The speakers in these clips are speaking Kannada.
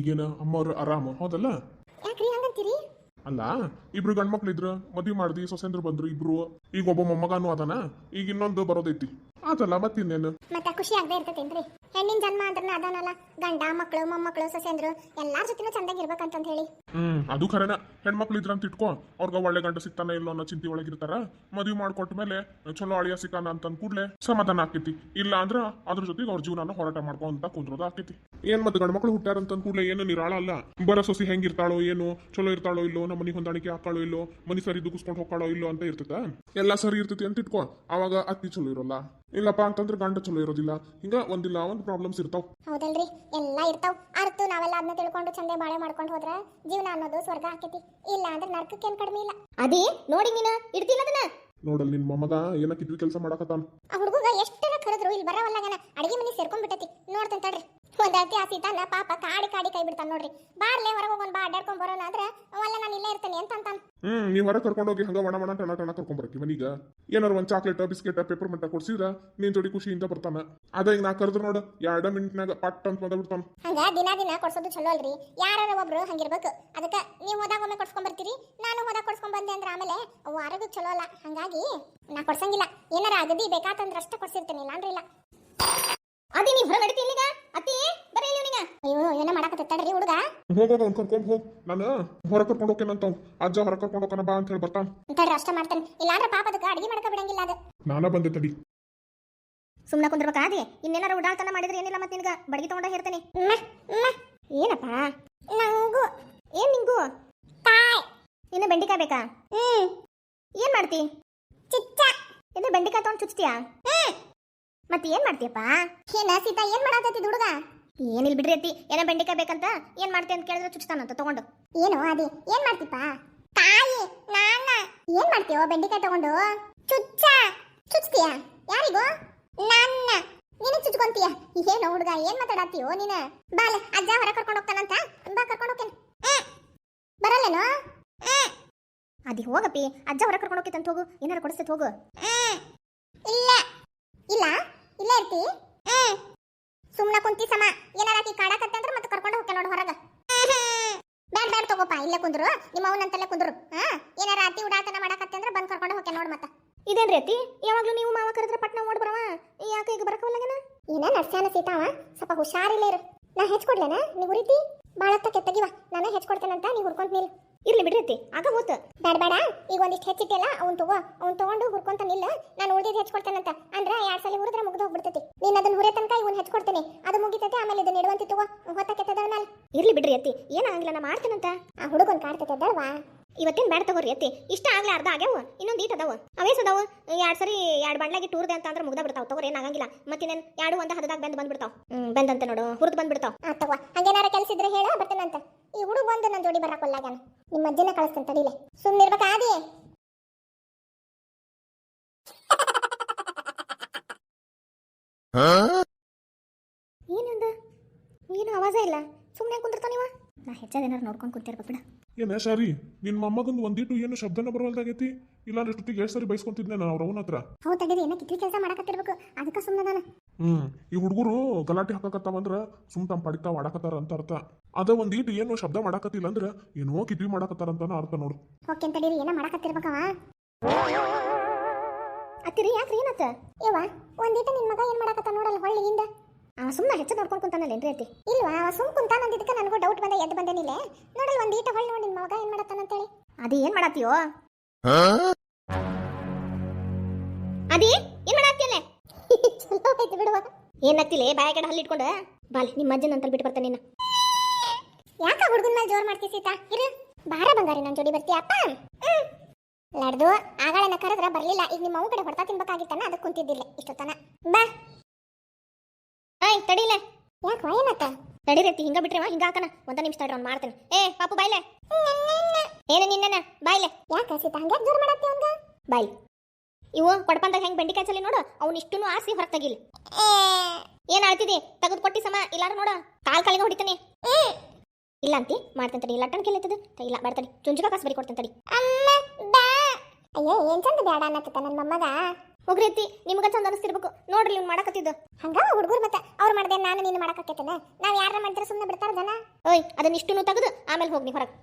ಈಗೇನ ಅಮ್ಮವ್ರು ಆರಾಮ ಹೌದಲ್ಲ ಅಲ್ಲ ಇಬ್ರು ಗಂಡ್ಮಕ್ಳು ಇದ್ರ ಮದ್ವಿ ಮಾಡ್ದಿ ಸೊಸೆಂದ್ರು ಬಂದ್ರು ಇಬ್ರು. ಈಗ ಒಬ್ಬ ಮೊಮ್ಮಗಾನು ಅದಾನ ಈಗ ಇನ್ನೊಂದು ಬರೋದೈತಿ. ಆತಲ್ಲ ಮತ್ತಿನ್ನೇನು? ಮತ್ತೆ ಖುಷಿ ಆಗದೆ ಇರ್ತೈತೇನ್ರಿ? ಹೆಣ್ಣಿನ ಜನ್ಮ ಅಂದ್ರನ ಅದಾನಲ್ಲ ಗಂಡ ಮಕ್ಕಳು ಮೊಮ್ಮಕ್ಕಳು ಸೊಸೆಂದ್ರು ಎಲ್ಲಾರ ಜೊತೆನೂ ಚಂದಾಗಿ ಇರ್ಬೇಕಂತ ಹೇಳಿ. ಹ್ಮ್ ಅದು ಖರೇನ. ಹೆಣ್ಮಕ್ಳು ಇದ್ರ ಅಂತ ಇಟ್ಕೋ. ಅವ್ರಗ ಒಳ್ಳೆ ಗಂಡ ಸಿಗ್ತಾನ ಇಲ್ಲೋ ಅನ್ನೋ ಚಿಂತೆ ಒಳಗಿರ್ತಾರ ಮದ್ವಿ ಮಾಡ್ಕೊಟ್ಟ ಮೇಲೆ ಚಲೋ ಅಳಿಯ ಸಿಕ್ಕಾನ ಅಂತ ಕೂಡ್ಲೆ ಸಮಾಧಾನ ಆಕೈತಿ ಇಲ್ಲ ಅಂದ್ರ ಅದ್ರ ಜೊತೆಗೆ ಅವ್ರ ಜೀವನ ಹೋರಾಟ ಮಾಡ್ಕೊಂತ ಕುಂದ್ರೋದು ಆಕೈತಿ ಏನ್ ಮತ್ತೆ ಗಂಡ್ಮಕ್ಳು ಹುಟ್ಟಾರ ಅಂತ ಕೂಡ್ಲೆ ಏನು ನಿರಾಳ ಅಲ್ಲ. ಬರ ಸೊಸಿ ಹೆಂಗಿರ್ತಾಳೋ ಏನು ಚಲೋ ಇರ್ತಾಳೋ ಇಲ್ಲೋ ನಮ್ಮ ಮನೆ ಹೊಂದಾಣಿಕೆ ಹಾಕಾಳೋ ಇಲ್ಲೋ ಮನಿ ಸರಿ ದುಗಿಸ್ಕೊಂಡು ಹೋಗೋ ಇಲ್ಲೋ ಅಂತ ಇರ್ತದ ಎಲ್ಲ ಸರಿ ಇರ್ತೈತಿ ಅಂತ ಇಟ್ಕೋ. ಅವಾಗ ಅತ್ತಿ ಚಲೋ ಇರೋಲ್ಲ. ಇಲ್ಲಪ್ಪ ಅಂತಂದ್ರೆ ಗಂಡ ಚಲೋ ಇರೋದಿಲ್ಲ. ಹಿಂಗ ಒಂದಿಲ್ಲ ಒಂದ್ ಪ್ರಾಬ್ಲಮ್ಸ್ ಇರ್ತಾವ. ಹೌದಲ್ರಿ ಎಲ್ಲ ಇರ್ತಾವ್. ಅರ್ತು ನಾವೆಲ್ಲ ಅದನ್ನ ತಿಳ್ಕೊಂಡು ಚಂದೆ ಬಾಳೆ ಮಾಡ್ಕೊಂಡು ಹೋದ್ರ ಜೀವನ ಅನ್ನೋದು ಸ್ವರ್ಗ ಆಕೈತಿ. ಇಲ್ಲ ಅಂದ್ರೆ ನರ್ಕಕ್ಕೇನ್ ಕಡಿಮೆ ಇಲ್ಲ. ಅದೇ ನೋಡಿ ನೀನ ಇಡ್ತಿಲ್ಲ ಅದನ್ನ? ನೋಡಲ್ ನಿನ್ ಮೊಮ್ಮಗ ಏನ ಕಿದ್ವಿ ಕೆಲಸ ಮಾಡಕತ್ತಾನ. ಆ ಹುಡುಗ ಎಷ್ಟರ ಕರೆದ್ರು ಇಲ್ಲಿ ಬರವಲ್ಲಗನ. ಅಡಿಗೆ ಮನೆ ಸೇರ್ಕೊಂಡ್ಬಿಟ್ಟತಿ. ನೋಡ್ತೇನೆ ತಡ್ರಿ ಒಂದ್ ಅಳ್ತಿ ಆ ಸೀತಾನ ಪಾಪ ಕಾಡಿ ಕಾಡಿ ಕೈ ಬಿಡ್ತಾನ ನೋಡ್ರಿ. ಬಾರ್ಲೆ ಹೊರಗೆ ಹೋಗೋಣ ಬಾ ಅಡ್ಡಾಡ್ಕೊಂಡ್ ಬರೋಣ ಅಂದ್ರೆ ಅವಲ್ಲ ನಾನು ಇಲ್ಲೇ ಇರ್ತೇನೆ ಅಂತ ಅಂತಾನ ಹ್ಮ್ ನೀವ್ ಹೊರಗೆ ಕರ್ಕೊಂಡು ಹೋಗಿ ಹಂಗ ಒಣ ಒಣ ಟಣ ಟಣ ಕರ್ಕೊಂಡ್ ಬರ್ತೀವಿ ಮನೀಗ. ಏನಾರ ಒಂದ್ ಚಾಕ್ಲೇಟ್ ಬಿಸ್ಕೆಟ್ ಪೇಪರ್ ಮಂಟ ಕೊಡ್ಸಿದ್ರ ನೀನ್ ಜೋಡಿ ಖುಷಿಯಿಂದ ಬರ್ತಾನ. ಅದ ಈಗ ನಾ ಕರೆದ್ರು ನೋಡು ಎರಡ ಮಿನಿಟ್ನಾಗ ಪಟ್ ಅಂತ ಬಂದ ಬಿಡ್ತಾನ. ಹಂಗ ದಿನ ದಿನ ಕೊಡ್ಸೋದು ಚಲೋ ಅಲ್ರಿ. ಯಾರ ಒಬ್ರು ಹಂಗಿರ್ಬೇಕು. ಅದಕ್ಕೆ ನೀವು ಹೋದಾಗ ಒಮ್ಮೆ ಕೊಡ್ಸ್ಕೊಂಡ್ ಬರ್ತೀರಿ ನಾನು ಹೋದಾಗ ಕೊಡ್ಸ್ಕೊಂಡ್ ಬಂದೆ ಅಂದ್ರೆ ಆಮೇಲೆ ಅವು ಆರೋಗ್ಯ ಚಲೋ ಅಲ್ಲ. ಹಂಗಾಗಿ ನಾ ಕೊಡ್ಸಂಗಿಲ್ಲ. ಏನಾರ ಅಗದಿ ಬೇಕಾತಂದ್ರೆ ಅಷ್ಟೇ ಕೊಡ್ಸಿರ್ತೀನಿ ಇಲ್ಲ ಅಂದ್ರೆ ಇಲ್ಲ. ಅದಿ ನೀ ಹೊರ ನಡೀತಿ ಇಲ್ಲಿಗ ಅತ್ತಿ ಬರೀ ಇಲ್ಲಿ ಇವನಿಗ ಅಯ್ಯೋ ತಡ್ರಿ ಹುಡುಗ. ಹೋಗ ಹೋಗ ಕರ್ಕೊಂಡ್ ಹೋಗ್ ನಾನು ಹೊರ ಕರ್ಕೊಂಡು ಹೋಗ್ತೇನಂತ ಅಜ್ಜ ಹೊರ ಕರ್ಕೊಂಡು ಹೋಗೋಣ ಬಾ ಅಂತ ಹೇಳಿ ಬರ್ತಾನ. ತಡ್ರಿ ಅಷ್ಟೇ ಮಾಡ್ತಾನೆ. ಇಲ್ಲ ಅಂದ್ರೆ ಪಾಪ ಅದಕ್ಕೆ ಅಡಿಗೆ ಮಾಡಕ ಬಿಡಂಗಿಲ್ಲ ಅದು. ನಾನ ಬಂದೆ ತಡಿ. ಸುಮ್ಮನೆ ಕುಂದ್ರಬೇಕಾ ಅದೇ ಇನ್ನೇನಾರ ಉಡಾಳ್ತನ ಮಾಡಿದ್ರೆ ಏನಿಲ್ಲ ಮತ್ತೆ ನಿನಗ? ಬಡಗಿ ತಗೊಂಡ ಹೇಳ್ತೇನೆ. ಏನಪ್ಪ? ನಂಗು. ಏನ್ ನಿಂಗು? ತಾಯ್. ಇನ್ನು ಬೆಂಡಿಕಾಯಿ ಬೇಕಾ? ಹ್ಮ್. ಏನ್ ಮಾಡ್ತಿ? ಚಿಚ್ಚ. ಇನ್ನು ಬೆಂಡಿಕಾಯಿ ತಗೊಂಡ್ ಚುಚ್ತೀಯಾ? ಹ್ಮ್. ಮತ್ತೆ ಏನ್ ಮಾಡ್ತೀಯಪ್ಪ? ಏನ ಸೀತಾ ಏನ್ ಮಾಡಾತೈತಿ ಹುಡುಗ? ಏನಿಲ್ಲ ಬಿಡ್ರಿ ಅತ್ತಿ? ಏನೋ ಬೆಂಡಿಕಾಯಿ ಬೇಕಂತ? ಏನ್ ಮಾಡ್ತೀಯ ಅಂತ ಕೇಳಿದ್ರೆ ಚುಚ್ತಾನಂತ ತಗೊಂಡು. ಏನು ಅದಿ ಏನ್ ಮಾಡ್ತಿಪ್ಪ? ತಾಯಿ ನಾನ ಏನ್ ಮಾಡ್ತೀಯೋ ಬೆಂಡಿಕಾಯಿ ತಗೊಂಡು? ಚುಚ್ಚ. ಚುಚ್ತೀಯ? ಯಾರಿಗೋ? ನನ್ನ. ನೀನು ಚುಚ್ಕೊಂತೀಯ? ಏನು ಹುಡುಗ ಏನ್ ಮಾತಾಡತ್ತೀಯೋ ನೀನ? ಬಾಲ ಅಜ್ಜ ಹೊರ ಕರ್ಕೊಂಡು ಹೋಗ್ತಾನಂತ. ಬಾ ಕರ್ಕೊಂಡು ಹೋಗ್ತೇನೆ. ಬರಲ್ಲೇನೋ? ಅದಿ ಹೋಗಪ್ಪಿ ಅಜ್ಜ ಹೊರ ಕರ್ಕೊಂಡು ಹೋಗ್ತಂತ ಹೋಗು. ಏನಾರು ಕೊಡಿಸ್ತೈತೆ ಹೋಗು ಇಲ್ಲ ಇಲ್ಲ ಇಲ್ಲ ಇರ್ತಿ ಸುಮ್ನ ಕುಂತಿ ಸಮ ಏನಾರ ಆಕಿ ಕಾಡಕತ್ತೆ ಅಂದ್ರೆ ಮತ್ತೆ ಕರ್ಕೊಂಡು ಹೋಗ್ತೇನೆ ನೋಡು ಹೊರಗ ಬ್ಯಾಡ ಬ್ಯಾಡ ತಗೋಪ ಇಲ್ಲೇ ಕುಂದ್ರು ನಿಮ್ಮ ಅವನಂತಲ್ಲೇ ಕುಂದ್ರು. ಹಾ ಏನಾರ ಅತಿ ಉಡಾತನ ಮಾಡಕತ್ತೆ ಅಂದ್ರೆ ಬಂದ್ ಕರ್ಕೊಂಡು ಹೋಗ್ತೇನೆ ನೋಡ್ ಮತ್ತ. ಇದೇನ್ ರೀತಿ ಯಾವಾಗ್ಲೂ ನೀವು ಮಾವ ಕರೆದ್ರೆ ಪಟ್ನ ಓಡ್ ಬರವ? ಯಾಕೆ ಈಗ ಬರಕವಲ್ಲಗನ ಏನ ನರ್ಸ್ಯಾನ ಸೀತಾವ ಸ್ವಲ್ಪ ಹುಷಾರಿಲ್ಲ ಇರು. ನಾ ಹೆಚ್ಕೊಡ್ಲೇನ ನೀವು ಉರಿತಿ? ಬಾಳತ್ತ ಕೆತ್ತಗಿವ ನಾನು ಹೆಚ್ಕೊಡ್ತೇನಂತ ನೀ ಹುರ್ಕೊಂತ ನಿಲ್. ಇರ್ಲಿ ಬಿಡ್ರಿ ಆಗ ಹೋತ. ಬೇಡ ಈಗ ಒಂದಿಷ್ಟು ಹೆಚ್ಚಿಟ್ಟಿಲ್ಲ ಅವ್ನು ತಗೋ, ಅವ್ನು ತಗೊಂಡು ಹುರ್ಕೊಂತ ನಿಲ್ಲ. ನಾನು ಉಳಿದಿದ್ದು ಹೆಚ್ಕೊಡ್ತೇನಂತ. ಅಂದ್ರೆ ಎರಡ್ ಸಲ ಹುರಿದ್ರೆ ಮುಗ್ದು ಹೋಗ್ಬಿಡ್ತೈತಿ. ನೀನ್ ಅದನ್ನ ಹುರಿಯ ತನಕ ಇವನ್ ಹೆಚ್ಕೊಡ್ತೇನೆ. ಅದು ಮುಗಿತೈತೆ, ಆಮೇಲೆ ಇದನ್ನ ಇಡುವಂತಿ ತಗೋ. ಹೊತ್ತ ಮೇಲೆ ಇರ್ಲಿ ಬಿಡ್ರಿ ಅತ್ತಿ ಏನಾಗಿಲ್ಲ ನಾ ಮಾಡ್ತೇನಂತ. ಆ ಹುಡುಗನ್ ಕಾಡ್ತೈತೆ ಅಲ್ವಾ ಇವತ್ತೇನ್ ಬೇಡ ತಗೋರಿ ಅತ್ತಿ. ಇಷ್ಟ ಆಗ್ಲೇ ಅರ್ಧ ಆಗ್ಯಾವ. ಇನ್ನೊಂದು ಈಟ್ ಅದಾವ. ಅವೇ ಸದಾವ ಎರಡು ಸರಿ ಎರಡು ಬಂಡ್ಲಾಗಿ ಟೂರ್ದೆ ಅಂತ ಅಂದ್ರೆ ಮುಗ್ದ ಬಿಡ್ತಾವ. ತಗೋರಿ ಏನಾಗಂಗಿಲ್ಲ ಮತ್ತಿನೇನ್ ಎರಡು ಒಂದ ಹದದಾಗ ಬಂದು ಬಂದ್ಬಿಡ್ತಾವ. ಹ್ಮ್ ಬಂದಂತೆ ನೋಡು. ಹುರಿದು ಬಂದ್ಬಿಡ್ತಾವ. ಆ ತಗೋ. ಹಂಗೇನಾರ ಕೆಲಸ ಇದ್ರೆ ಹೇಳ ಬರ್ತೇನಂತ ಈ ಹುಡುಗ ಬಂದು ನನ್ನ ಜೋಡಿ ಬರಕೊಲ್ಲಾಗ್ಯಾನ ನಿಮ್ಮ ಅಜ್ಜನ ಕಳಿಸ್ತೇನೆ ತಡಿಲೆ ಸುಮ್ಮನಿರ್ಬೇಕಾ ಆದಿ. ಏನಂದ ಏನು ಆವಾಜ ಇಲ್ಲ. ಸುಮ್ಮನೆ ಕುಂದಿರ್ತಾವ ನೀವ? ನಾ ಹೆಚ್ಚದೇನಾರು ನೋಡ್ಕೊಂಡು ಕುಂತಿರ್ಬೇಕು ಬಿಡ. ಏನ ಸರಿ ನಿನ್ನ ಮೊಮ್ಮಗಂದು ಒಂದಿಟ್ಟು ಏನು ಶಬ್ದನ ಬರವಲ್ದಾಗೈತಿ? ಇಲ್ಲಾಂದ್ರೆ ಎಷ್ಟೊತ್ತಿಗೆ ಎಷ್ಟು ಸರಿ ಬೈಸ್ಕೊಂತಿದ್ನೆ ನಾನು ಅವ್ರ ಅವನ ಹತ್ರ ಹೌದು ತೆಗೆದು ಏನೋ ಕಿತ್ಲಿ ಕೆಲಸ ಮಾಡಕತ್ತಿರ್ಬೇಕು. ಅದಕ್ಕೆ ಸುಮ್ಮನೆ ಹ್ಮ್ ಈ ಹುಡುಗರು ಗಲಾಟೆ ಹಾಕಕತ್ತಾವಂದ್ರ ಸುಮ್ ತಮ್ಮ ಪಡಿತಾವ ಆಡಕತ್ತಾರ ಅಂತ ಅರ್ಥ. ಅದ ಒಂದೀಟು ಏನು ಶಬ್ದ ಮಾಡಕತ್ತಿಲ್ಲ ಅಂದ್ರ ಏನೋ ಕಿದ್ವಿ ಮಾಡಕತ್ತಾರ ಅಂತಾನ ಅರ್ಥ ನೋಡು. ಓಕೆ ಅಂತ ತಡೀರಿ ಏನ ಮಾಡಕತ್ತಿರ್ಬೇಕವ? ಅತ್ತಿರಿ ಯಾಕ್ರಿ ಏನತ್ತ? ಯವ್ವ ಒಂದೀಟ ನಿನ್ ಮಗ ಏನ್ ಮಾಡಕತ್ತ ನೋಡಲ್ಲ ಹೊಳ್ಳಿಯಿಂದ ಸುಮ್ಮನೆ ಹೆಚ್ಚು ನೋಡ್ಕೊಂಡು ಕುಂತಾನಲ್ಲೇನ್ರಿ ಅತ್ತಿ? ಇಲ್ವಾ? ಅವ ಸುಮ್ ಕುಂತಾನ ಅಂದಿದ್ದಕ್ಕೆ ನನಗೂ ಡೌಟ್ ಬಂದ, ಎದ್ದು ಬಂದೇನಿಲ್ಲ ನೋಡಲ್ಲ ಈಟ ಹೊಳ್ಳಿ ನೋಡಿ ನಿಮ್ಮ ಮಗ ಏನ್ ಮಾಡತ್ತಾನ ಅಂತೇಳಿ. ಅದೇ ಏನ್ ಮಾಡತ್ತೀಯೋ? ಅದಿ, ಏನ್ ಮಾಡತ್ತೀಯಲ್ಲ? ಚಲೋ ಆಯ್ತು ಬಿಡುವ. ಏನತ್ತಿಲೆ ಬಾಯ ಕಡೆ ಹಲ್ಲಿ ಇಟ್ಕೊಂಡು? ಬಾಲಿ ನಿಮ್ಮ ಅಜ್ಜನ ಅಂತ ಬಿಟ್ಟು ಬರ್ತಾನೆ ನಿನ್ನ ಯಾಕ ಹುಡುಗನ ಮೇಲೆ ಜೋರ್ ಮಾಡ್ತಿ ಸೀತಾ? ಇರು. ಬಾರ ಬಂಗಾರಿ ನನ್ನ ಜೋಡಿ ಬರ್ತೀಯ, ಅಪ್ಪ. ಲಡ್ದು ಆಗಳನ್ನ ಕರೆದ್ರೆ ಬರ್ಲಿಲ್ಲ. ಈಗ ನಿಮ್ಮ ಅವ್ವ ಕಡೆ ಹೊಡ್ತಾ ತಿನ್ಬೇಕಾಗಿತ್ತಾನ ಅದಕ್ಕೆ ಕುಂತಿದ್ದಿಲ್ಲ ಇಷ್ಟೊತ್ತನ. ಬಾ. ಆಯ್ ತಡಿಲೆ. ಯಾಕ ತಡಿ ತಡಿರತ್ತಿ ಹಿಂಗ ಬಿಟ್ರೆ ಹಿಂಗ ಹಾಕನ. ಒಂದ ನಿಮಿಷ ತಡ್ರಿ ಅವ್ನು ಮಾಡ್ತೇನೆ. ಏ ಪಾಪು ಬಾಯ್ಲೆ. ಏನ ನಿನ್ನ ಬಾಯ್ಲೆ. ಯಾಕ ಸೀತಾ ಹಂಗ ಜೋರ್ ಮಾಡತ್ತಿ ಅವಂಗ ಬಾಯ್. ಇವು ಕೊಡಪಂದಾಗ ಹೆಂಗ್ ಬೆಂಡಿಕಾಯಿ ಚಲಿ ನೋಡು. ಅವ್ನ ಇಷ್ಟುನು ಆರ್ಸಿ ಹೊರಗೆ ತೆಗಿಲಿ. ಏನ್ ಆಳ್ತಿದಿ ತೆಗೆದು ಕೊಟ್ಟಿ ಸಮ ಇಲ್ಲಾರ ನೋಡು. ಕಾಲ್ ಕಾಲಿಗೆ ಹೊಡಿತಾನೆ. ಇಲ್ಲ ಅಂತಿ ಮಾಡ್ತೇನೆ ತಡಿ. ಲಟ್ಟನ್ ಕೇಳೈತದ ಇಲ್ಲ ಬೇಡ ಚುಂಚುಕ ಕಾಸು ಬರಿ ಕೊಡ್ತೇನೆ ತಡಿ. ಅಯ್ಯೋ ಏನ್ ಚಂದ ಬೇಡ ಅನ್ನತ್ತ ನನ್ನ ಮೊಮ್ಮಗ? ಹೋಗ್ರಿ ಅತ್ತಿ ನಿಮ್ಗ ಚಂದ ಅನಿಸ್ತಿರ್ಬೇಕು. ನೋಡ್ರಿ ಇವ್ನು ಮಾಡಕತ್ತಿದ್ದು. ಹಂಗ ಹುಡುಗರು ಮತ್ತೆ ಅವ್ರು ಮಾಡ್ದೆ, ನಾನು ನೀನು ಮಾಡಕತ್ತೇನ ನಾವ್ ಯಾರ ಮಾಡಿದ್ರೆ ಸುಮ್ಮನೆ ಬಿಡ್ತಾರ ಜನ? ಓಯ್, ಅದನ್ನ ಇಷ್ಟನ್ನು ತೆಗೆದು ಆಮೇಲೆ ಹೋಗ್ನಿ ಹೊರಗೆ.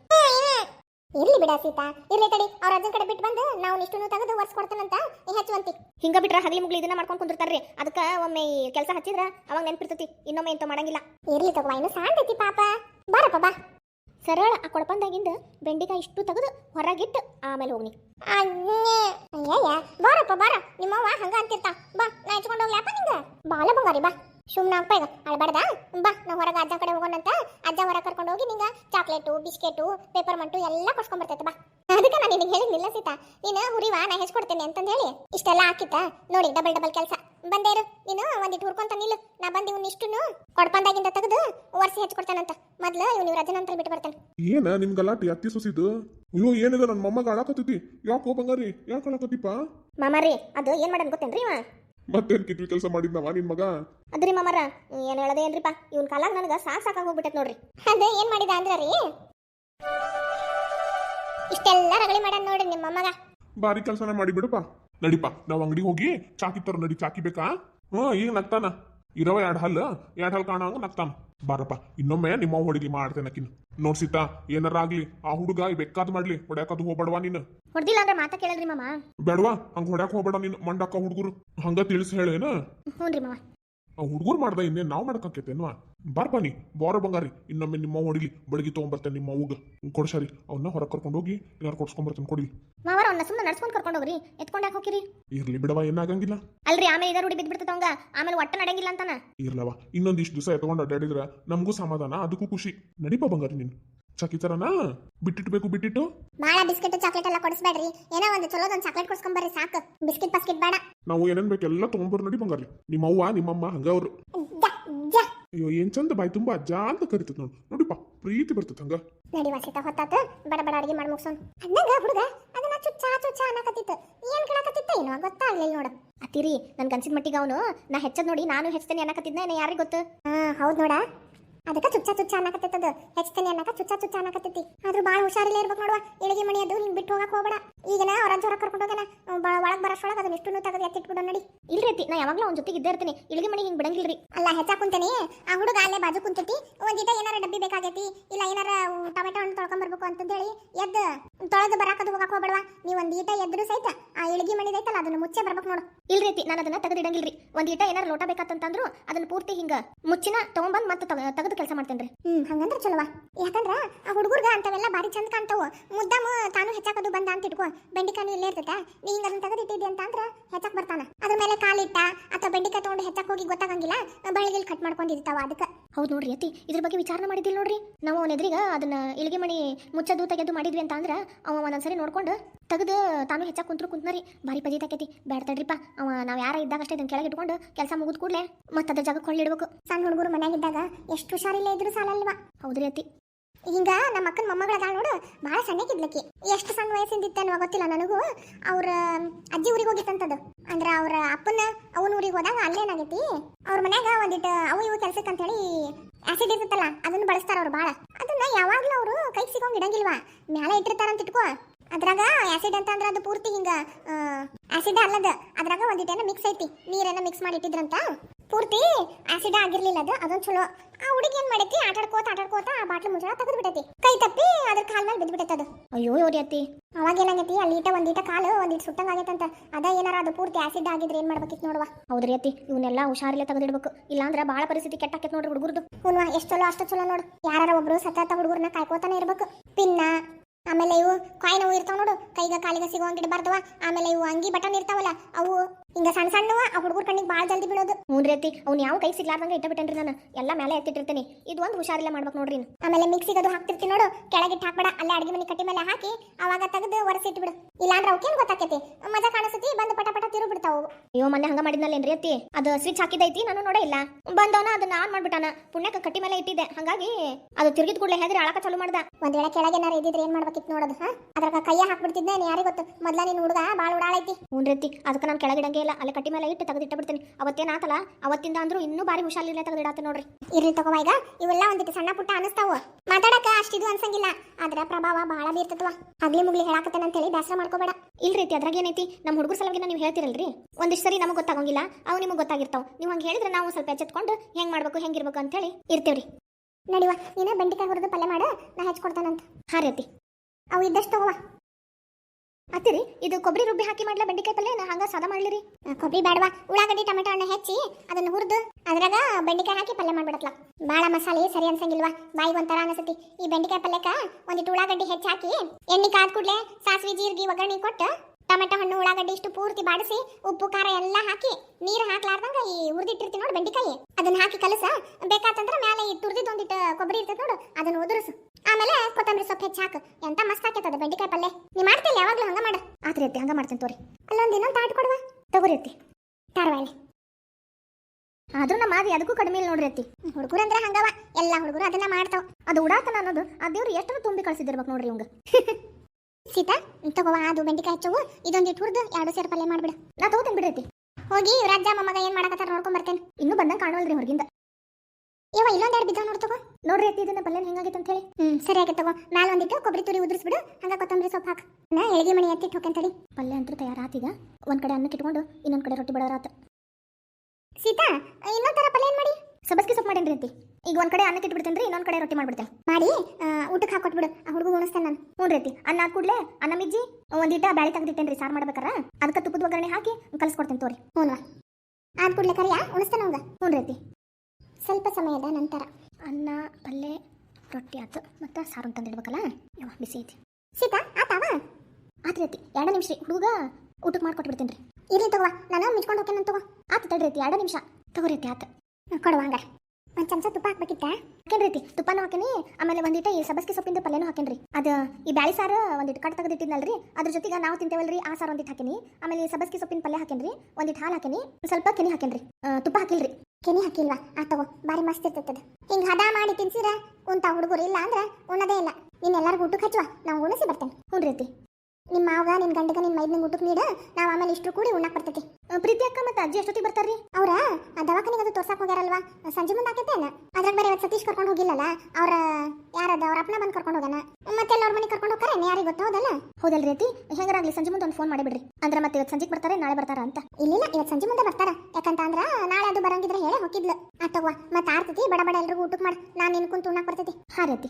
ಇರ್ಲಿ ಬಿಡ ಸೀತಾ, ಇರ್ಲಿ ತಡಿ. ಅವ್ರ ಅಜ್ಜನ ಕಡೆ ಬಿಟ್ಟು ಬಂದು ನಾವು ಇಷ್ಟನ್ನು ತೆಗೆದು ವರ್ಷ ಕೊಡ್ತಾನಂತ ಹಚ್ಚುವಂತಿ. ಹಿಂಗ ಬಿಟ್ರ ಹಗಲಿ ಮುಗ್ಲಿ ಇದನ್ನ ಮಾಡ್ಕೊಂಡು ಕುಂದಿರ್ತಾರ್ರಿ ಅದಕ್ಕ ಒಮ್ಮೆ ಕೆಲಸ ಹಚ್ಚಿದ್ರ, ಅವಾಗ ನೆನ್ಪಿರ್ತತಿ, ಇನ್ನೊಮ್ಮೆ ಎಂತ ಮಾಡಂಗಿಲ್ಲ. ಇರ್ಲಿ ತಗೋ, ಇನ್ನು ಸಾಂತೈತಿ ಪಾಪ. ಬಾರಪ್ಪ, ಬಾ. ಸರಳ ಆ ಕೊಡಪಂದಾಗಿಂದ ಬೆಂಡೆಕಾಯಿ ಇಷ್ಟು ತೆಗೆದು ಹೊರಗಿಟ್ಟು ಆಮೇಲೆ ಹೋಗ್ನಿ. ಅಯ್ಯಯ್ಯ ಬಾರಪ್ಪ ಬಾರ. ನಿಮ್ಮವ್ವ ಹಂಗ ಅಂತಿರ್ತಾ. ಬಾ ನಾ ಹಚ್ಕೊಂಡು ಹೋಗ್ಲಪ್ಪ ನಿಂಗ. ಬಾಲ ಬಂಗಾರಿ ಬಾ. ಸುಮ್ಮನೆ ಅಪ್ಪ ಈಗ ಅಳ್ಬಾರ್ದ ಬಾ. ನಾವು ಹೊರಗೆ ಅಜ್ಜ ಕಡೆ ಹೋಗೋಣಂತ ಅಜ್ಜ ಹೊರಗೆ ಕರ್ಕೊಂಡು ಹೋಗಿ ನಿಂಗೆ ಚಾಕ್ಲೇಟು ಬಿಸ್ಕೆಟು ಪೇಪರ್ ಮಂಟು ಎಲ್ಲ ಕೊಡ್ಸ್ಕೊಂಡ್ಬರ್ತೈತೆ ಬಾ. ಅದಕ್ಕೆ ನಾನು ನಿನಗೆ ಹೇಳಿದ್ನಿಲ್ಲ ಸೀತಾ. ನೀನು ಹುರಿವಾ ನಾ ಹೆಚ್ಕೊಡ್ತೇನೆ ಅಂತಂದು ಹೇಳಿ. ಇಷ್ಟೆಲ್ಲ ಹಾಕಿತ್ತ? ನೋಡಿ ಡಬಲ್ ಡಬಲ್ ಕೆಲಸ. ಬಂದೇ ಇರು. ನೀನು ಒಂದಿಟ್ಟು ಹುರ್ಕೊಂತ ನಿಲ್ಲು. ನಾ ಬಂದು ಇವ್ನ ಇಷ್ಟು ಕೊಡ್ಪಂದಾಗಿಂದ ತೆಗೆದು ವರ್ಷ ಹೆಚ್ಚಿಕೊಡ್ತಾನಂತ ಮೊದ್ಲು ಇವ್ನು ಇವ್ರ ಅಜ್ಜನಂತರ ಅಂತ ಬಿಟ್ಟು ಬರ್ತಾನೆ. ಏನ ನಿಮ್ ಗಲಾಟೆ ಅತ್ತಿ ಸುಸಿದು? ಅಯ್ಯೋ ಏನಿದೆ ನನ್ನ ಮೊಮ್ಮಗ ಅಳಾಕತ್ತೈತಿ ಯಾಕೋ ಬಂಗಾರಿ? ಯಾಕೆ ಅಳಾಕತ್ತಿಪ್ಪ ಮಾಮಾರಿ ಅದು ಏನ್ ಮಾಡ್ ಗೊತ್ತೇನ್ರಿ ಇವ? ಮತ್ತೇನ್ ಕಿತ್ವಿ ಕೆಲಸ ಮಾಡಿದ್ನವ ನಿನ್ ಮಗ? ಅದ್ರಿ ಮಾಮರ ಏನ್ ಹೇಳದೆ ಏನ್ರಿಪ್ಪ ಇವನ್ ಕಾಲಾಗ ನನಗ ಸಾಕ್ ಸಾಕಾಗ ಹೋಗ್ಬಿಟ್ಟೈತ್ ನೋಡ್ರಿ. ಅದೇ ಏನ್ ಮಾಡಿದ ಅಂದ್ರ ರೀ? ಇಷ್ಟೆಲ್ಲ ರಗಳಿ ಮಾಡ ನೋಡ್ರಿ ನಿಮ್ಮ ಮಗ ಬಾರಿ ಕೆಲಸನ ಮಾಡಿ ಬಿಡಪ್ಪ ನಡಿಪ ನಾವ್ ಅಂಗಡಿ ಹೋಗಿ ಚಾಕಿ ತರ ನಡಿ ಚಾಕಿ ಬೇಕಾ? ಹ್ಮ್ ಈಗ ನಗ್ತಾನ. ಇರವ ಎರಡು ಹಲ್ಲು ಎರಡು ಹಲ್ಲು ಕಾಣಂಗ ನಗ್ತಾನ ಬಾರಪ್ಪ ಇನ್ನೊಮ್ಮೆ ನಿಮ್ಮ ಹೊಡಿಲಿ ಮಾಡ್ತೇನೆ ಅಕಿನ್ ನೋಡ್ಸಿತ ಏನಾರ ಆಗ್ಲಿ ಆ ಹುಡುಗ ಬೇಕಾದ್ ಮಾಡ್ಲಿ ಹೊಡ್ಯಾಕದು ಹೋಗ್ಬೇಡವಾ ನೀನು? ಹೊಡ್ದಿಲ್ಲ ಅಂದ್ರೆ ಮಾತಾ ಕೇಳಲ್ರಿ ಮಾಮ. ಬೇಡವಾ ಹಂಗ ಹೊಡ್ಯಾಕ ಹೋಗ್ಬೇಡ ನೀನು ಮಂಡಕ್ಕ ಹುಡುಗರು. ಹಂಗ ತಿಳಿಸಿ ಹೇಳೇನ? ಮಾಮ. ಆ ಹುಡುಗರು ಮಾಡ್ದ ಇನ್ನೇನು ನಾವು ಮಾಡಕತ್ತೇನ್ವಾ ಬಾರ್ಪ ಬನ್ನಿ ಬಾರ ಬಂಗಾರಿ ಇನ್ನೊಮ್ಮೆ ನಿಮ್ಮ ಹೊಡಿಲಿ ಬೆಳಗ್ಗೆ ತಗೊಂಬರ್ತೇನೆ ನಿಮ್ಮ ಅವ್ಗ ಕೊಡ್ಸಾರಿ ಅವನ್ನ ಹೊರಗೆ ಕರ್ಕೊಂಡು ಹೋಗಿ ಏನಾರು ಕೊಡ್ಸ್ಕೊಂಬರ್ತೇನೆ ಕೊಡಿ ಮಾವಾರ ಅವ್ನ ಸುಮ್ಮನೆ ನಡ್ಸ್ಕೊಂಡು ಕರ್ಕೊಂಡು ಹೋಗ್ರಿ ಎತ್ಕೊಂಡ್ ಯಾಕೆ ಹೋಗಿರಿ ಇರ್ಲಿ ಬಿಡವಾ ಏನಾಗಂಗಿಲ್ಲ ಅಲ್ರಿ ಆಮೇಲೆ ಇದ ರೂಢಿ ಬಿದ್ದು ಬಿಡ್ತದ ಅವಂಗ ಆಮೇಲೆ ಒಟ್ಟ ನಡೆಯಂಗಿಲ್ಲ ಅಂತಾನ. ಇರ್ಲವ ಇನ್ನೊಂದಿಷ್ಟು ದಿವಸ ಎತ್ಕೊಂಡು ಅಡ್ಡಾಡಿದ್ರ ನಮಗೂ ಸಮಾಧಾನ ಅದಕ್ಕೂ ಖುಷಿ. ನಡಿಪ ಬಂಗಾರಿ ನೀನು. ಚಕಿ ತರನ? ಬಿಟ್ಟಿಟ್ಬೇಕು ಬಿಟ್ಟಿಟ್ಟು? ಬಾಳ ಬಿಸ್ಕೆಟ್ ಚಾಕ್ಲೇಟ್ ಎಲ್ಲ ಕೊಡಿಸ್ಬೇಡ್ರಿ. ಏನೋ ಒಂದು ಚಲೋದೊಂದು ಚಾಕ್ಲೇಟ್ ಕೊಡ್ಸ್ಕೊಂಬರ್ರಿ ಸಾಕು. ಬಿಸ್ಕೆಟ್ ಬಾಸ್ಕೆಟ್ ಬೇಡ. ನಾವು ಏನೇನ್ ಬೇಕೆಲ್ಲ ತಗೊಂಬರ್ ನಡಿ ಬಂಗಾರಿ ನಿಮ್ಮ ಅವ್ವ ನಿಮ್ಮಮ್ಮ ಹಂಗ ಅವ್ರು ಅಯ್ಯೋ ಏನ್ ಚಂದ ಬಾಯ್ ತುಂಬಾ ಅಜ್ಜ ಅಂತ ಕರಿತದ ನೋಡು. ನೋಡಿಪ್ಪ ಪ್ರೀತಿ ಬರ್ತದ ಹಂಗ. ನಡಿ ವಾಸಿತ ಹೊತ್ತಾತ. ಬಡ ಬಡ ಅಡಿಗೆ ಮಾಡಿ ಮುಗ್ಸೋನ್. ಅಂದಂಗ ಹುಡುಗ ಅದನ್ನ ಚುಚ್ಚ ಚುಚ್ಚಾ ಅನ್ನಕತ್ತಿತ್ತು. ಏನ್ ಕೇಳಕತ್ತಿತ್ತ ಏನೋ ಗೊತ್ತಾಗ್ಲಿಲ್ಲ ನೋಡ. ಅತ್ತಿರಿ ನನ್ ಅನ್ಸಿದ ಮಟ್ಟಿಗೆ ಅವನು ನಾ ಹೆಚ್ಚದ್ ನೋಡಿ ನಾನು ಹೆಚ್ಚತೇನೆ ಅನ್ನಕತ್ತಿದ್ನ ಯಾರಿಗೆ ಗೊತ್ತು? ಹಾ ಹೌದ್ ನೋಡ. ಅದಕ್ಕ ಚುಚ್ಚ ಚುಚ್ಚ ಅನ್ನಕತ್ತದ ಹೆಚ್ಚತೇನೆ ಅನ್ನಕ ಚುಚ್ಚ ಚುಚ್ಚ ಅನ್ನಕತ್ತೈತಿ. ಆದ್ರೂ ಬಾಳ ಹುಷಾರಿಲ್ಲ ಇರ್ಬೇಕು ನೋಡುವ. ಇಳಿಗೆ ಮಣಿ ಅದು ಬಿಟ್ಟು ಹೋಗಕ್ ಹೋಗ್ಬೇಡ. ಈಗನ ಅವ್ರ ಅಜ್ಜ ಕರ್ಕೊಂಡು ಹೋಗೋಣ ಒಳಗ್ ಬರೋಷ್ಟೊಳಗೆ ಅದನ್ನ ಎಷ್ಟು ತಗದು ಎತ್ತಿಟ್ಬಿಡೋ ನೋಡಿ. ಇಲ್ರಿ ನಾ ಯಾವಾಗಲೂ ಅವ್ನ ಜೊತೆಗೆ ಇದ್ದೇ ಇರ್ತೀನಿ. ಇಳಿಗೆ ಮಣಿ ಹಿಂಗ್ ಬಿಡಂಗಿಲ್ರಿ. ಅಲ್ಲ ಹೆಚ್ಚ ಕುಂತೇನಿ. ಆ ಹುಡುಗ ಅಲ್ಲೇ ಬಾಜು ಕುಂತೈತಿ. ಒಂದಿಟ ಏನಾರ ಡಬ್ಬಿ ಬೇಕಾಗೈತಿ ಇಲ್ಲ ಏನಾರ ಟೊಮೆಟೊ ಹಣ್ಣು ತೊಳ್ಕೊಂಬರ್ಬೇಕು ಅಂತಂದು ಅಂತಂದ ಹೇಳಿ ಎದ್ದು ತೊಳೆದು ಬರಾಕದು ಹೋಗಕ್ ಹೋಗ್ಬೇಡವಾ? ನೀವು ಒಂದ್ ಈಟ ಎದ್ರು ಸಹಿತ ಆ ಇಳಿಗೆ ಮಣಿದೈತಲ್ಲ ಅದನ್ನ ಮುಚ್ಚೆ ಬರ್ಬೇಕು ನೋಡು. ಇಲ್ರಿ ರೀತಿ ನಾನು ಅದನ್ನ ತೆಗೆದಿಡಂಗಿಲ್ರಿ ಒಂದ್ ಈಟ ಏನಾರ ಲೋಟ ಬೇಕಂತಂದ್ರು ಅದನ್ನ ಪೂರ್ತಿ ಹಿಂಗ ಮುಚ್ಚಿನ ತಗೊಂಬಂದ್ ಮತ್ತೆ ತೆಗೆದು ಕೆಲಸ ಮಾಡ್ತೇನ್ರಿ. ಹ್ಮ್ ಹಂಗಂದ್ರೆ ಚಲೋವಾ. ಯಾಕಂದ್ರ ಆ ಹುಡುಗರ್ಗ ಅಂತವೆಲ್ಲ ಬಾರಿ ಚಂದ ಕಾಣ್ತಾವ. ಮುದ್ದಾಮ ತಾನು ಹೆಚ್ಚಾಕದು ಬಂದ ಅಂತ ಇಟ್ಕೋ. ಬೆಂಡಿಕಾಯಿ ಇಲ್ಲೇ ಇರ್ತೈತೆ. ನೀ ಹಿಂಗ ಅದನ್ನ ತೆಗೆದಿಟ್ಟಿದ್ದೆ ಅಂತ ಅಂದ್ರೆ ಹೆಚ್ಚಕ್ ಬರ್ತಾನ. ಅದ್ರ ಮೇಲೆ ಕಾಲಿಟ್ಟ ಅಥವಾ ಬೆಂಡಿಕಾಯಿ ತಗೊಂಡು ಹೆಚ್ಚಕ್ ಹೋಗಿ ಗೊತ್ತಾಗಂಗಿಲ್ಲ ಬಳ್ಳಿಗಿಲ್ ಕಟ್ ಮಾಡ್ಕೊಂಡಿರ್ತಾವ ಅದಕ್ಕೆ. ಹೌದು ನೋಡ್ರಿ ಅತ್ತಿ ಇದ್ರ ಬಗ್ಗೆ ವಿಚಾರಣೆ ಮಾಡಿದಿಲ್ಲ ನೋಡ್ರಿ. ನಾವು ಅವನ ಎದುರಿಗ ಅದನ್ನ ಇಳಿಗೆ ಮಣಿ ಮುಚ್ಚದು ತೆಗೆದು ಮಾಡಿದ್ವಿ ಅಂತ ಅಂದ್ರೆ ಅವ ಒಂದೊಂದ್ಸರಿ ನೋಡ್ಕೊಂಡು ತೆಗೆದು ತಾನು ಹೆಚ್ಚಾಗಿ ಕುಂತ್ರು ಕುಂತ್ನರಿ ಭಾರಿ ಪಜಿ ತಾಕೈತಿ ಬೇಡ ತಡ್ರಿಪ್ಪ ಅವ ನಾವು ಯಾರ ಇದ್ದಾಗ ಅಷ್ಟೇ ಇದನ್ನ ಕೆಳಗೆ ಇಟ್ಕೊಂಡು ಕೆಲಸ ಮುಗಿದ್ ಕೂಡಲೇ ಮತ್ತೆ ಅದ್ರ ಜಾಗಕ್ಕೆ ಕೊಳ್ಳಿಡ್ಬೇಕು ಸಣ್ಣ ಹುಡುಗರು ಮನೆಯಾಗಿದ್ದಾಗ ಎಷ್ಟು ಹುಷಾರಿಲ್ಲ ಇದ್ರು ಸಾಲಲ್ವಾ. ಹೌದ್ರಿ ಅತ್ತಿ. ಹಿಂಗ ನಮ್ಮ ಅಕ್ಕನ ಮೊಮ್ಮಗಳದಾಳ ನೋಡು, ಭಾಳ ಸಣ್ಣಕ್ಕಿದ್ಲಕ್ಕಿ ಎಷ್ಟು ಸಣ್ಣ ವಯಸ್ಸಿಂದ ಅನ್ನೋ ಗೊತ್ತಿಲ್ಲ ನನಗೂ. ಅವ್ರ, ಅಜ್ಜಿ ಊರಿಗೆ ಹೋಗಿತ್ತಂತದು. ಅಂದ್ರೆ ಅವ್ರ ಅಪ್ಪನ ಅವನ ಊರಿಗೆ ಹೋದಾಗ ಅಲ್ಲೇನಾಗೈತಿ ಅವ್ರ ಮನ್ಯಾಗ ಒಂದಿಟ್ಟು ಅವು ಇವು ಕೆಲ್ಸಕ್ಕೆ ಅಂತ ಹೇಳಿ ಆಸಿಡ್ ಇರ್ತಲ್ಲ ಅದನ್ನ ಬಳಸ್ತಾರ ಅವ್ರು ಭಾಳ. ಅದನ್ನ ಯಾವಾಗ್ಲೂ ಅವರು ಕೈ ಸಿಗೋಂಗ್ ಇಡಂಗಿಲ್ವಾ? ಮ್ಯಾಲೆ ಇಟ್ಟಿರ್ತಾರ ಅಂತ ಇಟ್ಕೋ. ಅದ್ರಾಗ ಆಸಿಡ್ ಅಂತ ಅಂದ್ರೆ ಅದು ಪೂರ್ತಿ ಹಿಂಗ ಆಸಿಡ್ ಅಲ್ಲದ. ಅದ್ರಾಗ ಒಂದಿಟ್ಟೇನ ಮಿಕ್ಸ್ ಐತಿ. ನೀರನ್ನ ಮಿಕ್ಸ್ ಮಾಡಿ ಇಟ್ಟಿದ್ರಂತ. ಪೂರ್ತಿ ಆಸಿಡ್ ಆಗಿರ್ಲಿಲ್ಲ ಅದು ಅದೊಂದು ಚಲೋ. ಆ ಹುಡುಗಿ ಏನ್ ಮಾಡೈತಿ? ಆಟಾಡ್ಕೋತ ಆಟಾಡ್ಕೋತ ಆ ಬಾಟ್ಲು ಮುಚ್ಚಳ ತೆಗೆದು ಬಿಟ್ಟೈತಿ ಕೈ ತಪ್ಪಿ ಅದ್ರ ಕಾಲ್ ಮೇಲೆ ಬಿದ್ದು ಬಿಟ್ಟೈತಿ ಅದು. ಅಯ್ಯೋ ಯೋರಿ ಅತ್ತಿ. ಅವಾಗ ಏನಾಗೈತಿ? ಅಲ್ಲಿ ಈಟ ಒಂದೀಟ ಕಾಲು ಒಂದೀಟ ಸುಟ್ಟಂಗ ಆಗೈತಂತ. ಅದ ಏನಾರ ಅದು ಪೂರ್ತಿ ಆಸಿಡ್ ಆಗಿದ್ರೆ ಏನ್ ಮಾಡ್ಬೇಕಿತ್ತು ನೋಡುವ. ಹೌದ್ರಿ ಅತ್ತಿ ಇವನ್ನೆಲ್ಲ ಹುಷಾರಿಲ್ಲ ತೆಗೆದಿಡ್ಬೇಕು. ಇಲ್ಲಾಂದ್ರೆ ಬಾಳ ಪರಿಸ್ಥಿತಿ ಕೆಟ್ಟಾಕೈತ್ ನೋಡ್ರಿ ಹುಡುಗರ್ದು. ಹುನ್ವಾ ಎಷ್ಟು ಚಲೋ ಅಷ್ಟು ಚಲೋ ನೋಡು. ಯಾರ ಒಬ್ರು ಸತತ ಹುಡುಗರನ್ನ ಕಾಯ್ಕೋತಾನೆ ಇರ್ಬೇಕು. ಪಿನ್ನ ಆಮೇಲೆ ಇವು ಕಾಯಿ ನೋವು ಇರ್ತಾವ ನೋಡು. ಕೈಗ ಕಾಲಿಗ ಸಿಗೋ ಹಂಗಿಡ್ ಬರ್ದವ ಆಮೇಲೆ ಇವು ಅಂಗಿ ಬಟನ್ ಇರ್ತಾವಲ್ಲ ಅವು ಹಿಂಗ ಸಣ್ಣ ಸಣ್ಣವ ಆ ಹುಡುಗರ ಕಣ್ಣಿಗೆ ಭಾಳ ಜಲ್ದಿ ಬೀಳೋದು. ಮೂನ್ರೇತಿ ಅವ್ನು ಯಾವ ಕೈ ಸಿಗ್ಲಾರ್ದಂಗ ಇಟ್ಟ ಬಿಟ್ಟೇನ್ರಿ ನಾನು. ಎಲ್ಲ ಮೇಲೆ ಎತ್ತಿಟ್ಟಿರ್ತೀನಿ. ಇದು ಒಂದು ಹುಷಾರಿಲ್ಲ ಮಾಡ್ಬೇಕು ನೋಡ್ರಿ ಆಮೇಲೆ ಮಿಕ್ಸಿಗೆ ಅದು ಹಾಕ್ತಿರ್ತೀನಿ ನೋಡು. ಕೆಳಗಿಟ್ಟು ಹಾಕ್ಬೇಡ ಅಲ್ಲೇ ಅಡಿಗೆ ಮನೆ ಕಟ್ಟಿ ಮೇಲೆ ಹಾಕಿ ಅವಾಗ ತೆಗೆದು ಒರೆಸಿಟ್ಬಿಡು ಇಲ್ಲಾಂದ್ರೆ ಅವಕ್ಕೇನು ಗೊತ್ತಾಕೈತಿ? ಮಜಾ ಕಾಣಿಸುತ್ತಿ ಬಂದು ಪಟ ಪಟ ತಿರು ಬಿಡ್ತಾವು. ಅಯ್ಯೋ ಮೊನ್ನೆ ಹಂಗ ಮಾಡಿದ್ನಲ್ಲೇನ್ರಿ ಅತ್ತಿ? ಅದು ಸ್ವಿಚ್ ಹಾಕಿದೈತಿ ನಾನು ನೋಡೇ ಇಲ್ಲ. ಬಂದವನ ಅದನ್ನ ಆನ್ ಮಾಡ್ಬಿಟ್ಟಾನ. ಪುಣ್ಯಕ್ಕೆ ಕಟ್ಟಿ ಮೇಲೆ ಇಟ್ಟಿದ್ದೆ. ಹಂಗಾಗಿ ಅದು ತಿರುಗಿದ ಕೂಡಲೇ ಹೆದ್ರಿ ಅಳಕ ಚಾಲು ಮಾಡ್ದ. ಒಂದ್ ವೇಳೆ ಕೆಳಗೆ ಏನಾರ ಇದ್ದಿದ್ರೆ ಏನ್ ಮಾಡ್ಬೇಕಿತ್ತು ನೋಡೋದು ಹಾ? ಅದ್ರಾಗ ಕೈಯ ಹಾಕ್ಬಿಡ್ತಿದ್ದೆ ನೀ ಯಾರಿಗೆ ಗೊತ್ತು? ಮೊದ್ಲ ನೀನ್ ಹುಡುಗ ಭಾಳ ಉಡಾಳೈತಿ. ಹ್ಞೂ ರೀತಿ ಅದಕ್ಕೆ ನಾನು ಕೆಳಗಿಡಂಗೆ ಇಲ್ಲ ಅಲ್ಲಿ ಕಟ್ಟಿ ಮೇಲೆ ಇಟ್ಟು ತೆಗೆದಿಟ್ಟ ಬಿಡ್ತೀನಿ ಅವತ್ತೇನಾತಲ್ಲ ಅವತ್ತಿಂದ ಅಂದ್ರೂ ಇನ್ನೂ ಬಾರಿ ಹುಷಾರಿಲ್ಲ ತೆಗೆದಿಡತ್ತೆ ನೋಡ್ರಿ. ಇರ್ಲಿ ತಗೋ ಈಗ ಇವೆಲ್ಲ ಒಂದಿಟ್ಟು ಸಣ್ಣ ಪುಟ್ಟ ಅನಿಸ್ತಾವ. ಮಾತಾಡಕ ಅಷ್ಟಿದು ಅನ್ಸಂಗಿಲ್ಲ. ಅದರ ಪ್ರಭಾವ ಬಹಳ ಬೀರ್ತತ್ವ. ಹಗ್ಲಿ ಮುಗ್ಲಿ ಹೇಳಾಕತ್ತೇನೆ ಅಂತ ಹೇಳಿ ಬೇಸರ ಮಾಡ್ಕೋಬೇಡ. ಇಲ್ಲ ರೀತಿ ಅದ್ರಾಗ ಏನೈತಿ? ನಮ್ಮ ಹುಡುಗರ ಸಲುವಾಗಿ ನೀವು ಹೇಳ್ತಿರಲ್ರಿ? ಒಂದಿಷ್ಟು ಸರಿ ನಮಗೆ ಗೊತ್ತಾಗಂಗಿಲ್ಲ. ಅವು ನಿಮಗೆ ಗೊತ್ತಾಗಿರ್ತಾವ. ನೀವು ಹಂಗೆ ಹೇಳಿದ್ರೆ ನಾವು ಸ್ವಲ್ಪ ಎಚ್ಚೆತ್ಕೊಂಡು ಹೆಂಗ್ ಮಾಡ್ಬೇಕು ಹೆಂಗಿರ್ಬೇಕು ಅಂತ ಹೇಳಿ ಇರ್ತೇವ್ರಿ. ನಡಿವಾ ನೀನೇ ಬೆಂಡಿಕಾಯಿ ಹುರಿದು ಪಲ್ಯ ಮಾಡ ನಾ ಹೆಚ್ಕೊಡ್ತಾನಂತ ಹಾ ರೀತಿ ಅವು ಇದ್ದಷ್ಟು ತಗೋವ. ಅತ್ತಿರಿ, ಇದು ಕೊಬ್ಬರಿ ರುಬ್ಬಿ ಹಾಕಿ ಮಾಡ್ಲಾ ಬೆಂಡಿಕಾಯಿ ಪಲ್ಯ? ನಾ ಹಂಗ ಸಾದಾ ಮಾಡ್ಲಿರಿ. ಕೊಬ್ಬರಿ ಬೇಡವಾ ಉಳ್ಳಾಗಡ್ಡಿ, ಟೊಮೆಟೊ ಹಣ್ಣು ಹೆಚ್ಚಿ ಅದನ್ನ ಹುರಿದು ಅದ್ರಾಗ ಬೆಂಡಿಕಾಯಿ ಹಾಕಿ ಪಲ್ಯ ಮಾಡ್ಬಿಡತ್ಲ. ಬಾಳ ಮಸಾಲೆ ಸರಿ ಅನ್ಸಂಗಿಲ್ವಾ? ಬಾಯಿ ಒಂಥರ ಅನಸತಿ. ಈ ಬೆಂಡಿಕಾಯಿ ಪಲ್ಯಕ್ಕ ಒಂದಿಟ್ಟು ಉಳ್ಳಾಗಡ್ಡಿ ಹೆಚ್ಚಿ ಹಾಕಿ ಎಣ್ಣೆ ಕಾದ್ ಕೂಡ್ಲೆ ಸಾಸಿವೆ, ಜೀರಿಗೆ, ಒಗ್ಗರಣೆ ಕೊಟ್ಟು ಟೊಮೆಟೊ ಹಣ್ಣು, ಉಳ್ಳಾಗಡ್ಡಿ ಇಷ್ಟು ಪೂರ್ತಿ ಬಾಡಿಸಿ ಉಪ್ಪು, ಖಾರ ಎಲ್ಲ ಹಾಕಿ ನೀರು ಹಾಕ್ಲಾರ್ದಂಗ ಈ ಹುರಿದಿಟ್ಟಿರ್ತೀನಿ ನೋಡಿ ಬೆಂಡಿಕಾಯಿ. ಅದನ್ನ ಹಾಕಿ ಕಲಸ. ಬೇಕಾತಂದ್ರ ಮೇಲೆ ಈ ತುರ್ದಿದ್ದು ಒಂದಿಟ್ಟು ಕೊಬ್ಬರಿ ಇರ್ತೈತೆ ನೋಡು, ಅದನ್ನ ಉದುರಿಸು. ಆಮೇಲೆ ಕೊತ್ತಂಬರಿ ಸೊಪ್ಪು ಹೆಚ್ಚು ಹಾಕು. ಎಂತ ಮಸ್ತ್ ಹಾಕೈತದ ಬೆಂಡಿಕಾಯಿ ಪಲ್ಯ. ನೀ ಮಾಡ್ತಿಲ್ಲ ಯಾವಾಗ್ಲೂ ಹಂಗ ಮಾಡು. ಆತ್ರಿ ಅತ್ತೆ, ಹಂಗ ಮಾಡ್ತೀನಿ ತೋರಿ. ಅಲ್ಲೊಂದು ಇನ್ನೊಂದು ತಾಟ್ ಕೊಡುವ. ತಗೋರಿ ಅತ್ತಿ. ತಾರವಾಯಿಲೆ ಆದ್ರೂ ನಮ್ಮ ಮಾದಿ ಅದಕ್ಕೂ ಕಡಿಮೆ ಇಲ್ಲ ನೋಡ್ರಿ ಅತ್ತಿ. ಹುಡುಗರು ಅಂದ್ರೆ ಹಂಗವ. ಎಲ್ಲ ಹುಡುಗರು ಅದನ್ನ ಮಾಡ್ತಾವ. ಅದು ಉಡಾತನ ಅನ್ನೋದು. ಆ ದೇವ್ರು ತುಂಬಿ ಕಳ್ಸಿದಿರ್ಬೇಕು ನೋಡ್ರಿ ಇವಂಗ. ಸೀತಾ ತಗೋವ ಅದು ಬೆಂಡಿಕಾಯಿ ಹಚ್ಚವು ಇದೊಂದಿಟ್ಟು ಹುರಿದು ಎರಡು ಸೇರು ಪಲ್ಯ ಮಾಡ್ಬಿಡು. ನಾ ತಗೋತೀನಿ ಬಿಡ್ರಿ ಹೋಗಿ ರಾಜ್ಯ ಮೊಮ್ಮಗ ಏನ್ ಮಾಡಕತ್ತಾರ ನೋಡ್ಕೊಂಡ್ ಬರ್ತೇನೆ. ಇನ್ನೂ ಬಂದಂಗ ಕಾಣುವಲ್ರಿ ಹೊರಗಿಂದ. ಇವ ಇಲ್ಲೊಂದೆರಡು ಬಿದ್ದಾವ ನೋಡ್ ತಗೋ. ನೋಡ್ರಿ ಅತ್ತಿ, ಇದನ್ನ ಪಲ್ಯ ಹೆಂಗಾಗಿತ್ತು ಅಂತ ಹೇಳಿ. ಹ್ಮ್, ಸರಿ ಆಗಿತ್ತ ತಗೋ. ಮ್ಯಾಲ ಒಂದಿಟ್ಟು ಕೊಬ್ಬರಿ ತುರಿ ಉದುರಿಸ್ಬಿಡು ಹಂಗ ಕೊತ್ತಂಬರಿ ಸೊಪ್ಪು ಹಾಕು. ನಾ ಎಳಗಿ ಮಣಿ ಎತ್ತಿಟ್ಟು ಹೋಗ್ತೇನೆ ಪಲ್ಯ ಅಂತೂ ತಯಾರಾತೀಗ ಒಂದ್ ಕಡೆ ಅನ್ನಕ್ಕೆ ಇಟ್ಕೊಂಡು ಇನ್ನೊಂದ್ ಕಡೆ ರೊಟ್ಟಿ ಬಡೋರಾತ ಸೀತಾ, ಇನ್ನೊಂದ್ ತರ ಪಲ್ಯ ಏನ್ ಮಾಡಿ. ಸಬ್ಬಸ್ಗೆ ಸೊಪ್ಪು ಮಾಡೇನ್ರಿ ಅಂತಿ ಈಗ ಒಂದ್ ಕಡೆ ಅನ್ನಕ್ಕೆ ಇಟ್ಬಿಡ್ತೇನ್ರಿ ಇನ್ನೊಂದ್ ಕಡೆ ರೊಟ್ಟಿ ಮಾಡ್ಬಿಡ್ತೇನೆ. ಮಾಡಿ ಊಟಕ್ಕೆ ಹಾಕೊಟ್ಬಿಡು ಆ ಹುಡುಗ ಉಣಿಸ್ತೇನೆ ನಾನು. ಹ್ಞೂ ರೀತಿ ಅನ್ನ ಕೂಡ್ಲೆ, ಅನ್ನ ಮಿಜ್ಜಿ ಒಂದಿಟ್ಟ ಬ್ಯಾಳಿ ತೆಗ್ದಿಟ್ಟೇನ್ರಿ ಸಾರು ಮಾಡ್ಬೇಕಾರ? ಅದಕ್ಕೆ ತುಪ್ಪದ ಒಗ್ಗರಣೆ ಹಾಕಿ, ಕಲ್ಸ್ಕೊಡ್ತೇನೆ ತೋರಿ. ಹ್ಞೂ ಆದ ಕೂಡಲೇ ಕರಿಯ? ಉಣಿಸ್ತೇನೆ ಹಂಗ ಹ್ಞೂ ರೀತಿ ಸ್ವಲ್ಪ ಸಮಯದ ನಂತರ. ಅನ್ನ ಪಲ್ಯ ರೊಟ್ಟಿ ಆತು. ಮತ್ತು ಸಾರು ತಂದಿಡ್ಬೇಕಲ್ಲ ಯವ್ವ ಬಿಸಿ ಐತಿ. ಸೀತಾ ಆತಾವ? ಆತ್ ರೀತಿ ಎರಡು ನಿಮಿಷ ರೀ. ಹುಡುಗ ಊಟಕ್ಕೆ ಮಾಡ್ಕೊಟ್ಬಿಡ್ತೀನಿ ರೀ ಇರ್ಲಿ ತಗೋ ನಾನು ಮಿಚ್ಕೊಂಡು ಹೋಗ್ತೇನೆ ತಗೋ. ಆತು ತಡ್ರಿ ಎರಡು ನಿಮಿಷ. ತಗೋ ರೀತಿ ಆತು. ಕೊಡುವ ಹಂಗಾರೆ. ಒಂದು ಚಮಚ ತುಪ್ಪ ಹಾಕ್ಬೇಕಿತ್ತ? ಹಾಕೇನ್ ರೀತಿ ತುಪ್ಪನೂ ಹಾಕೇನಿ ಆಮೇಲೆ ಒಂದಿಟ ಈ ಸಬಸ್ಗೆ ಸೊಪ್ಪಿಂದ ಪಲ್ಯನೂ ಹಾಕೇನ್ರಿ. ಅದು ಈ ಬ್ಯಾಳಿ ಸಾರು ಒಂದಿಟ್ಟು ಕಟ್ ತೆಗೆದಿಟ್ಟಿದ್ನಲ್ರಿ ಅದ್ರ ಜೊತೆಗೆ ನಾವು ತಿಂತೇವಲ್ರಿ ಆ ಸಾರು ಒಂದಿಟ್ಟು ಹಾಕೇನಿ. ಆಮೇಲೆ ಈ ಸಬಸ್ಗೆ ಸೊಪ್ಪಿನ ಪಲ್ಯ ಹಾಕೇನ್ರಿ ಒಂದಿಟ್ಟು ಹಾಲು ಹಾಕೇನಿ ಸ್ವಲ್ಪ ಕೆನಿ ಹಾಕೇನ್ರಿ. ತುಪ್ಪ ಹಾಕಿಲ್ರಿ. ಕೆನಿ ಹಾಕಿಲ್ವಾ? ಆ, ತಗೋ ಬಾರಿ ಮಸ್ತ್ ಇರ್ತೈತದ. ಹಿಂಗ ಹದ ಮಾಡಿ ತಿನ್ಸಿರ ಉಂತ ಹುಡುಗರು ಇಲ್ಲ ಅಂದ್ರ ಉಣ್ಣದೇ ಇಲ್ಲ. ನಿನ್ನೆಲ್ಲರಿಗೂ ಊಟಕ್ಕೆ ಹಚ್ಚುವ. ನಾವು ಉಣಿಸಿ ಬರ್ತೇನೆ. ಹ್ಞೂ ನಿಮ್ಮ ಮಾವಗ ನಿನ್ ಗಂಡಗ ನಿನ್ ಮೈದ್ನ ಊಟಕ್ಕೆ ನೀಡ ನಾವು ಆಮೇಲೆ ಇಷ್ಟು ಕೂಡಿ ಉಣ್ಣಕ್ ಬರ್ತೈತಿ. ಪ್ರೀತಿ ಅಕ್ಕ ಮತ್ತೆ ಅಜ್ಜಿ ಎಷ್ಟೊತ್ತಿಗೆ ಬರ್ತಾರ್ರಿ? ಅವ್ರ ದವಾಖಾನಿಗೆ ಅದು ತೋರ್ಸಕ್ ಹೋಗ್ಯಾರಲ್ವಾ? ಸಂಜೆ ಮುಂದೆ ಆಕೈತೇನ? ಅದ್ರಾಗ ಬೇರೆ ಇವತ್ತು ಸತೀಶ್ ಕರ್ಕೊಂಡು ಹೋಗಿಲ್ಲಲ್ಲ? ಅವ್ರ ಯಾರದ? ಅವ್ರ ಅಪ್ಪನ ಬಂದು ಕರ್ಕೊಂಡು ಹೋಗನ ಮತ್ತೆ ಅವ್ರ ಮನೆ ಕರ್ಕೊಂಡು ಹೋಗ್ತಾರೆ ಯಾರಿಗೆ ಗೊತ್ತಾಗೋದಲ್ಲ ಹೌದಲ್ರಿ ರೀತಿ ಹೆಂಗಾರಾಗ್ಲಿ ಸಂಜೆ ಮುಂದೆ ಒಂದು ಫೋನ್ ಮಾಡಿಬಿಡ್ರಿ. ಅಂದ್ರೆ ಮತ್ತೆ ಇವತ್ತು ಸಂಜೆಗೆ ಬರ್ತಾರೆ ನಾಳೆ ಬರ್ತಾರ ಅಂತ. ಇಲ್ಲಿಲ್ಲ ಇವತ್ತು ಸಂಜೆ ಮುಂದೆ ಬರ್ತಾರ. ಯಾಕಂತ ಅಂದ್ರ ನಾಳೆ ಅದು ಬರಂಗಿದ್ರೆ ಹೇಳಿ ಹೋಗಿದ್ಲು ಆ ತಗೋ ಮತ್ತೆ ಆರ್ತೈತಿ ಬಡ ಬಡ ಎಲ್ರಿಗೂ ಊಟಕ್ಕೆ ಮಾಡಿ. ನಾನು ನಿನ್ ಕುಂತು ಉಣ್ಣಕ್ ಬರ್ತೈತಿ. ಹಾ ರೀತಿ